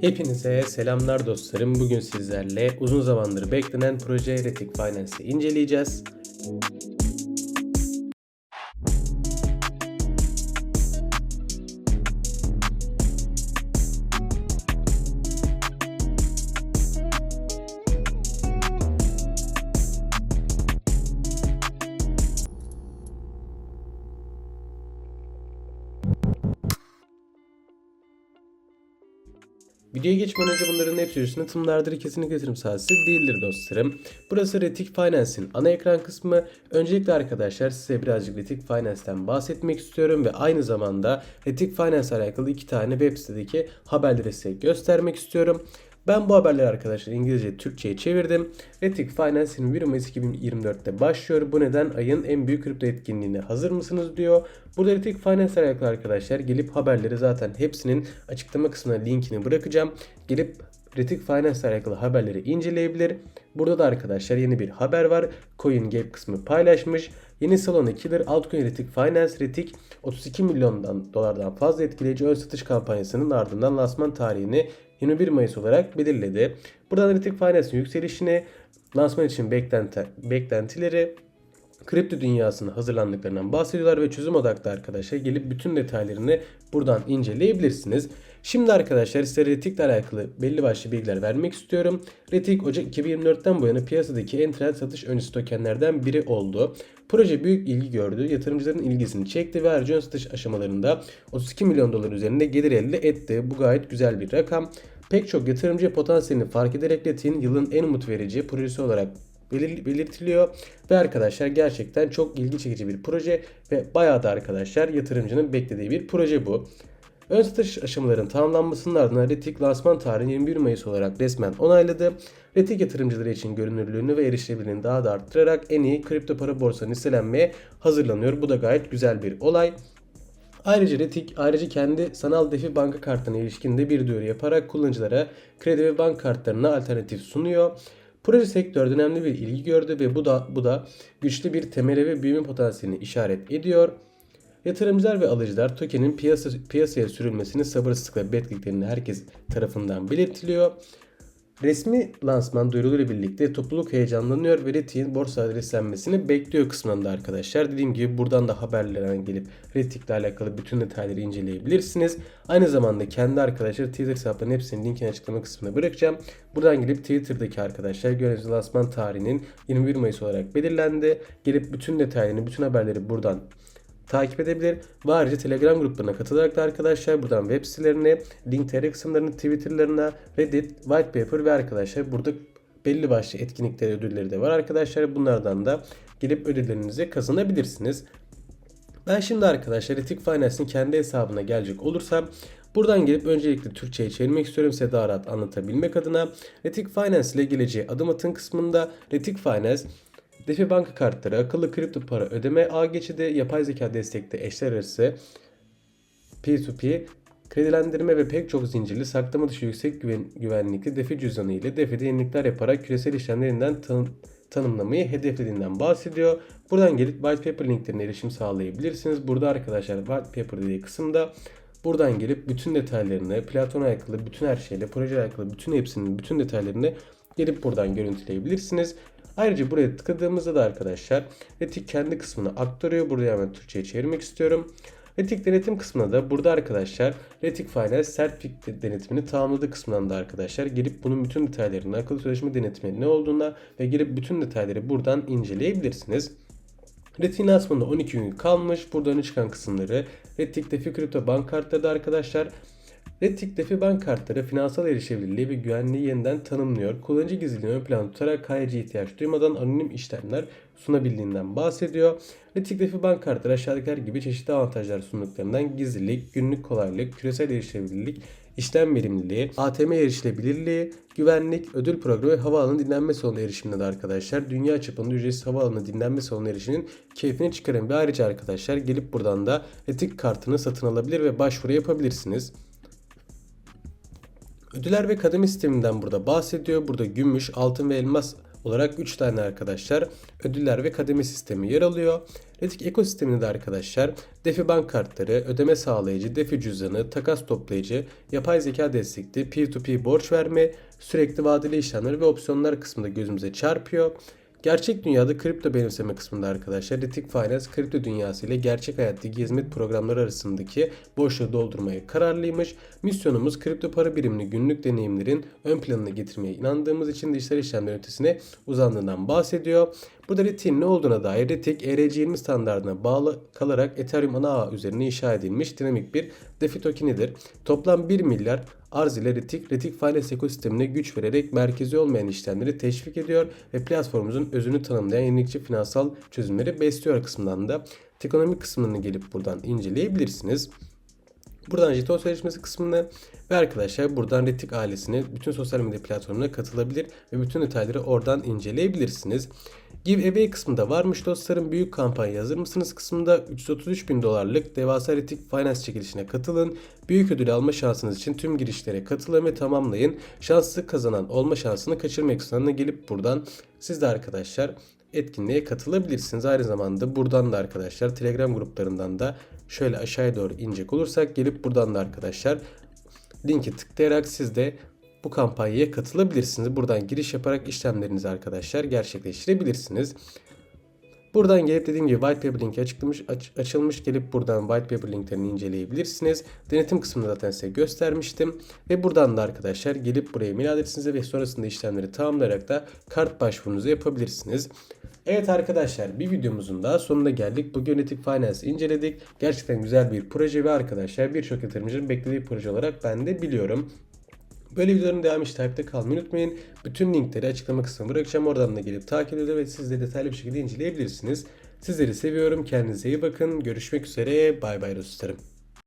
Hepinize selamlar dostlarım. Bugün sizlerle uzun zamandır beklenen proje Retic Finance'i inceleyeceğiz. Videoya geçmeden önce bunların hepsi üstüne tımlardır kesinlikle yatırım saatsi değildir dostlarım. Burası Retic Finance'in ana ekran kısmı. Öncelikle arkadaşlar size birazcık Retic Finance'ten bahsetmek istiyorum ve aynı zamanda Retic Finance alakalı iki tane web sitedeki haberleri size göstermek istiyorum. Ben bu haberleri arkadaşlar İngilizce Türkçe'ye çevirdim. Retic Finance'in 1 Mayıs 2024'te başlıyor. Bu neden ayın en büyük kripto etkinliğine hazır mısınız diyor. Burada Retic Finance alakalı arkadaşlar gelip haberleri zaten hepsinin açıklama kısmına linkini bırakacağım. Gelip Retic Finance ile alakalı haberleri inceleyebilir. Burada da arkadaşlar yeni bir haber var. CoinGap kısmı paylaşmış. Yeni salon 2'dir. Altcoin Retic Finance Retic 32 milyondan dolardan fazla etkileyici ön satış kampanyasının ardından lansman tarihini 21 Mayıs olarak belirledi. Burada analitik Finance'in yükselişini, lansman için beklenti, beklentileri, kripto dünyasına hazırlandıklarından bahsediyorlar ve çözüm odaklı arkadaşlar gelip bütün detaylarını buradan inceleyebilirsiniz. Şimdi arkadaşlar size Retic ile alakalı belli başlı bilgiler vermek istiyorum. Retic Ocak 2024'ten bu yana piyasadaki en trend satış öncesi tokenlerden biri oldu. Proje büyük ilgi gördü, yatırımcıların ilgisini çekti ve ön satış aşamalarında 32 milyon dolar üzerinde gelir elde etti. Bu gayet güzel bir rakam. Pek çok yatırımcı potansiyelini fark ederek Retic'in yılın en umut verici projesi olarak belir- belirtiliyor. Ve arkadaşlar gerçekten çok ilgi çekici bir proje ve bayağı da arkadaşlar yatırımcının beklediği bir proje bu. Ön satış aşamalarının tamamlanmasının ardından Retic lansman tarihini 21 Mayıs olarak resmen onayladı. Retic yatırımcıları için görünürlüğünü ve erişilebilirliğini daha da arttırarak en iyi kripto para borsanı listelenmeye hazırlanıyor. Bu da gayet güzel bir olay. Ayrıca Retic ayrıca kendi sanal defi banka kartına ilişkin de bir duyuru yaparak kullanıcılara kredi ve banka kartlarına alternatif sunuyor. Proje sektörde önemli bir ilgi gördü ve bu da bu da güçlü bir temeli ve büyüme potansiyelini işaret ediyor. Yatırımcılar ve alıcılar tokenin piyasa, piyasaya sürülmesini sabırsızlıkla beklediklerini herkes tarafından belirtiliyor. Resmi lansman duyuruluyla birlikte topluluk heyecanlanıyor ve Retic'in borsa adreslenmesini bekliyor kısmında arkadaşlar. Dediğim gibi buradan da haberlerden gelip Retic ile alakalı bütün detayları inceleyebilirsiniz. Aynı zamanda kendi arkadaşlar Twitter hesaplarının hepsinin linkini açıklama kısmına bırakacağım. Buradan gelip Twitter'daki arkadaşlar gördüğünüz lansman tarihinin 21 Mayıs olarak belirlendi. Gelip bütün detaylarını, bütün haberleri buradan takip edebilir. Ve ayrıca Telegram gruplarına katılarak da arkadaşlar buradan web sitelerine, link kısımlarını, Twitter'larına, Reddit, White Paper ve arkadaşlar burada belli başlı etkinlikleri, ödülleri de var arkadaşlar. Bunlardan da gelip ödüllerinizi kazanabilirsiniz. Ben şimdi arkadaşlar Retic Finance'in kendi hesabına gelecek olursam Buradan gelip öncelikle Türkçe'ye çevirmek istiyorum size daha rahat anlatabilmek adına. Retic Finance ile geleceğe adım atın kısmında Retic Finance DeFi banka kartları, akıllı kripto para ödeme ağ geçidi, yapay zeka destekli eşler arası P2P, kredilendirme ve pek çok zincirli saklama dışı yüksek güven, güvenlikli DeFi cüzdanı ile DeFi'de yenilikler yaparak küresel işlemlerinden tanı, tanımlamayı hedeflediğinden bahsediyor. Buradan gelip white paper linklerine erişim sağlayabilirsiniz. Burada arkadaşlar white paper dediği kısımda buradan gelip bütün detaylarını, platforma alakalı bütün her şeyle, proje alakalı bütün hepsinin bütün detaylarını gelip buradan görüntüleyebilirsiniz. Ayrıca buraya tıkladığımızda da arkadaşlar Retic kendi kısmını aktarıyor. Buraya hemen Türkçe'ye çevirmek istiyorum. Retic denetim kısmına da burada arkadaşlar Retic Finance Certificate denetimini tamamladığı kısmından da arkadaşlar gelip bunun bütün detaylarını akıllı sözleşme denetimi ne olduğuna ve gelip bütün detayları buradan inceleyebilirsiniz. Retic'in lansmanında 12 gün kalmış. Burada öne çıkan kısımları Retic Defi Kripto Bank kartları da arkadaşlar Retic DeFi bank kartları finansal erişebilirliği ve güvenliği yeniden tanımlıyor. Kullanıcı gizliliğini ön plana tutarak KYC ihtiyaç duymadan anonim işlemler sunabildiğinden bahsediyor. Retic DeFi bank kartları aşağıdakiler gibi çeşitli avantajlar sunduklarından gizlilik, günlük kolaylık, küresel erişebilirlik, işlem verimliliği, ATM erişilebilirliği, güvenlik, ödül programı ve havaalanı dinlenme salonu erişiminde de arkadaşlar dünya çapında ücretsiz havaalanı dinlenme salonu erişiminin keyfini çıkarın. Ve ayrıca arkadaşlar gelip buradan da Retic kartını satın alabilir ve başvuru yapabilirsiniz. Ödüller ve kademe sisteminden burada bahsediyor. Burada gümüş, altın ve elmas olarak 3 tane arkadaşlar ödüller ve kademe sistemi yer alıyor. Retik ekosisteminde de arkadaşlar DeFi bank kartları, ödeme sağlayıcı, DeFi cüzdanı, takas toplayıcı, yapay zeka destekli, P2P borç verme, sürekli vadeli işlemler ve opsiyonlar kısmında gözümüze çarpıyor. Gerçek dünyada kripto benimseme kısmında arkadaşlar Retik Finance kripto dünyası ile gerçek hayattaki hizmet programları arasındaki boşluğu doldurmaya kararlıymış. Misyonumuz kripto para birimini günlük deneyimlerin ön planına getirmeye inandığımız için dijital işlemler ötesine uzandığından bahsediyor. Burada Retik'in ne olduğuna dair Retik ERC20 standartına bağlı kalarak Ethereum ana ağı üzerine inşa edilmiş dinamik bir DeFi tokenidir. Toplam 1 milyar arz ile Retik, Retik Finance ekosistemine güç vererek merkezi olmayan işlemleri teşvik ediyor ve platformumuzun özünü tanımlayan yenilikçi finansal çözümleri besliyor kısmından da ekonomik kısmını gelip buradan inceleyebilirsiniz. Buradan jeton sözleşmesi kısmını ve arkadaşlar buradan Retik ailesine bütün sosyal medya platformuna katılabilir ve bütün detayları oradan inceleyebilirsiniz. Giveaway kısmında varmış dostlarım. Büyük kampanya hazır mısınız kısmında 333 bin dolarlık devasa Retik Finance çekilişine katılın. Büyük ödül alma şansınız için tüm girişlere katılın ve tamamlayın. Şanslı kazanan olma şansını kaçırmak kısmına gelip buradan siz de arkadaşlar etkinliğe katılabilirsiniz. Aynı zamanda buradan da arkadaşlar Telegram gruplarından da şöyle aşağıya doğru inecek olursak gelip buradan da arkadaşlar linki tıklayarak siz de bu kampanyaya katılabilirsiniz. Buradan giriş yaparak işlemlerinizi arkadaşlar gerçekleştirebilirsiniz. Buradan gelip dediğim gibi white paper linki açıklamış, aç- açılmış gelip buradan white paper linklerini inceleyebilirsiniz. Denetim kısmını zaten size göstermiştim. Ve buradan da arkadaşlar gelip buraya mail adresinize ve sonrasında işlemleri tamamlayarak da kart başvurunuzu yapabilirsiniz. Evet arkadaşlar bir videomuzun daha sonuna geldik. Bugün Etik Finance inceledik. Gerçekten güzel bir proje ve arkadaşlar birçok yatırımcının beklediği proje olarak ben de biliyorum. Böyle videoların devamı için takipte kalmayı unutmayın. Bütün linkleri açıklama kısmına bırakacağım. Oradan da gelip takip edin ve siz de detaylı bir şekilde inceleyebilirsiniz. Sizleri seviyorum. Kendinize iyi bakın. Görüşmek üzere. Bay bay dostlarım.